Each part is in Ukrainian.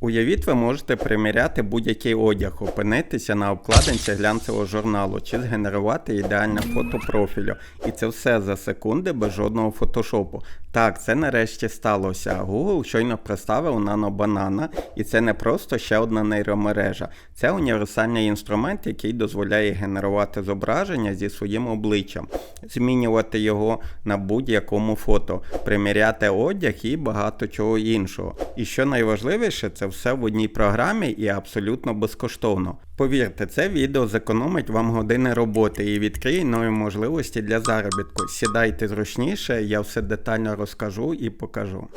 Уявіть, ви можете приміряти будь-який одяг, опинитися на обкладинці глянцевого журналу чи згенерувати ідеальне фото профілю. І це все за секунди без жодного фотошопу. Так, це нарешті сталося. Google щойно представив нанобанана, і це не просто ще одна нейромережа. Це універсальний інструмент, який дозволяє генерувати зображення зі своїм обличчям, змінювати його на будь-якому фото, приміряти одяг і багато чого іншого. І що найважливіше, це все в одній програмі і абсолютно безкоштовно. Повірте, це відео зекономить вам години роботи і відкриє нові можливості для заробітку. Сідайте зручніше, я все детально розкажу і покажу.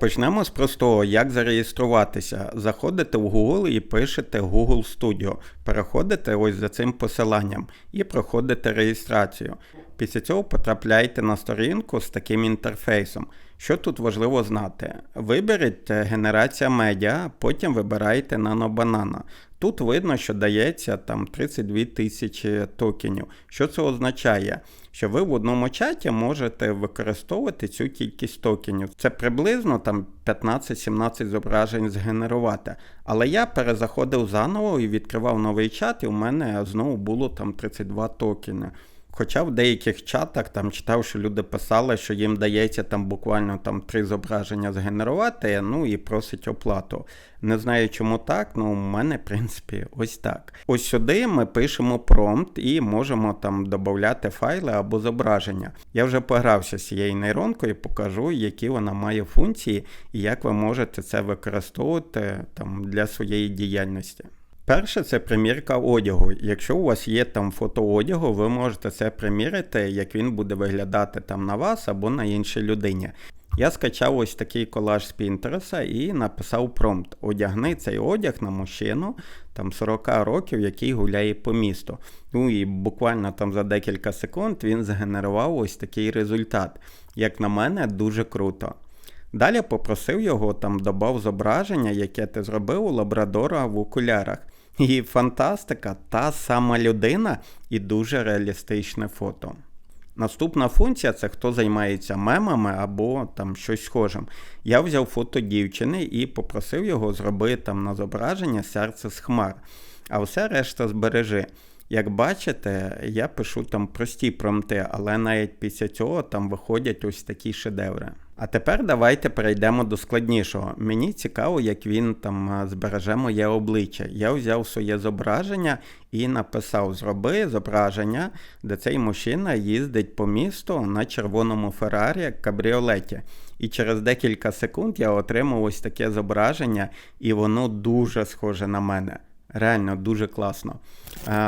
Почнемо з простого, як зареєструватися. Заходите в Google і пишете Google Studio. Переходите ось за цим посиланням і проходите реєстрацію. Після цього потрапляєте на сторінку з таким інтерфейсом. Що тут важливо знати? Виберіть е, генерація медіа, потім вибираєте нанобанана. Тут видно, що дається там 32 тисячі токенів. Що це означає? Що ви в одному чаті можете використовувати цю кількість токенів. Це приблизно там 15-17 зображень згенерувати. Але я перезаходив заново і відкривав новий чат, і у мене знову було там 32 токени. Хоча в деяких чатах там читав, що люди писали, що їм дається там буквально там три зображення згенерувати, ну і просить оплату. Не знаю, чому так, ну у мене, в принципі, ось так. Ось сюди ми пишемо промпт і можемо там додати файли або зображення. Я вже погрався з цією нейронкою, покажу, які вона має функції і як ви можете це використовувати там для своєї діяльності. Перше, це примірка одягу. Якщо у вас є там фото одягу, ви можете це примірити, як він буде виглядати там на вас або на іншій людині. Я скачав ось такий колаж з Pinterest і написав промпт: одягни цей одяг на мужчину там 40 років, який гуляє по місту. Ну і буквально там за декілька секунд він згенерував ось такий результат. Як на мене, дуже круто. Далі попросив його там додав зображення, яке ти зробив у лабрадора в окулярах. І фантастика, та сама людина і дуже реалістичне фото. Наступна функція це хто займається мемами або там щось схожим. Я взяв фото дівчини і попросив його зробити там на зображення серце з хмар, а все решта збережи. Як бачите, я пишу там прості промти, але навіть після цього там виходять ось такі шедеври. А тепер давайте перейдемо до складнішого. Мені цікаво, як він там збереже моє обличчя. Я взяв своє зображення і написав: Зроби зображення, де цей мужчина їздить по місту на червоному Феррарі кабріолеті. І через декілька секунд я отримав ось таке зображення, і воно дуже схоже на мене. Реально дуже класно.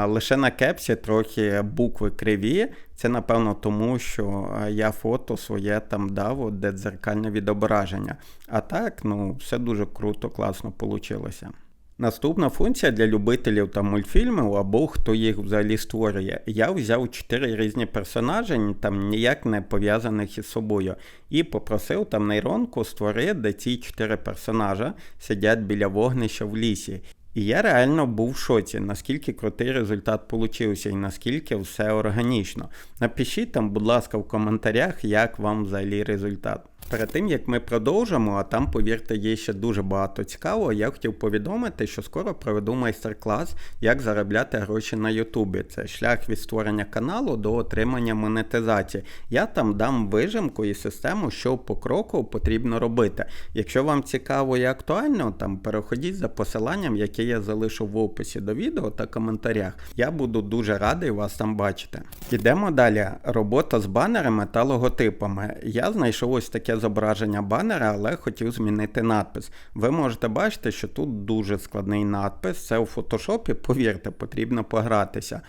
Лише на кепсі трохи букви криві. Це, напевно, тому що я фото своє там дав, де дзеркальне відображення. А так, ну, все дуже круто, класно вийшло. Наступна функція для любителів там мультфільмів або хто їх взагалі створює. Я взяв чотири різні персонажі, там ніяк не пов'язаних із собою, і попросив там нейронку створити, де ці чотири персонажа сидять біля вогнища в лісі. І я реально був в шоці, наскільки крутий результат получився і наскільки все органічно. Напишіть там, будь ласка, в коментарях, як вам взагалі результат. Перед тим як ми продовжимо, а там, повірте, є ще дуже багато цікавого, я хотів повідомити, що скоро проведу майстер-клас, як заробляти гроші на Ютубі. Це шлях від створення каналу до отримання монетизації. Я там дам вижимку і систему, що по кроку потрібно робити. Якщо вам цікаво і актуально, там переходіть за посиланням, яке я залишу в описі до відео та коментарях. Я буду дуже радий вас там бачити. Ідемо далі. Робота з банерами та логотипами. Я знайшов ось таке зображення банера, але хотів змінити надпис. Ви можете бачити, що тут дуже складний надпис. Це у фотошопі, повірте, потрібно погратися.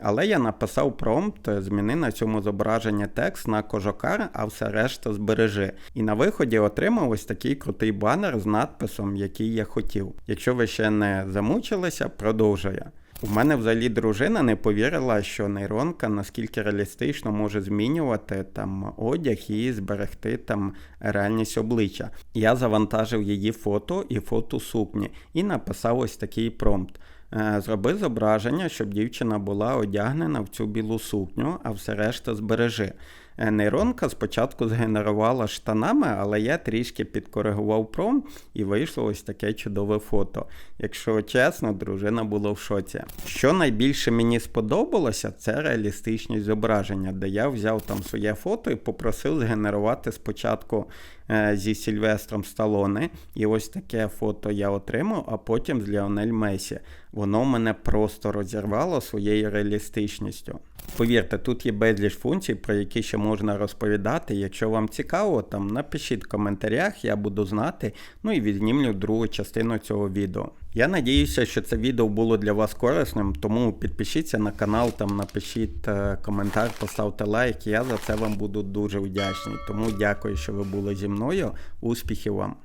Але я написав промпт, зміни на цьому зображенні текст на кожокар, а все решта збережи. І на виході отримав ось такий крутий банер з надписом, який я хотів. Якщо ви ще не замучилися, продовжую. У мене взагалі дружина не повірила, що нейронка наскільки реалістично може змінювати там одяг і зберегти там реальність обличчя. Я завантажив її фото і фото сукні і написав ось такий промпт. Зроби зображення, щоб дівчина була одягнена в цю білу сукню, а все решта збережи. Е, Нейронка спочатку згенерувала штанами, але я трішки підкоригував пром і вийшло ось таке чудове фото. Якщо чесно, дружина була в шоці. Що найбільше мені сподобалося, це реалістичність зображення, де я взяв там своє фото і попросив згенерувати спочатку е, зі Сільвестром Сталоне. І ось таке фото я отримав, а потім з Ліонель Месі. Воно мене просто розірвало своєю реалістичністю. Повірте, тут є безліч функцій, про які ще можна розповідати. Якщо вам цікаво, там напишіть в коментарях, я буду знати, ну і відзнімлю другу частину цього відео. Я надіюся, що це відео було для вас корисним, тому підпишіться на канал, там напишіть е, коментар, поставте лайк. Я за це вам буду дуже вдячний. Тому дякую, що ви були зі мною. Успіхів вам!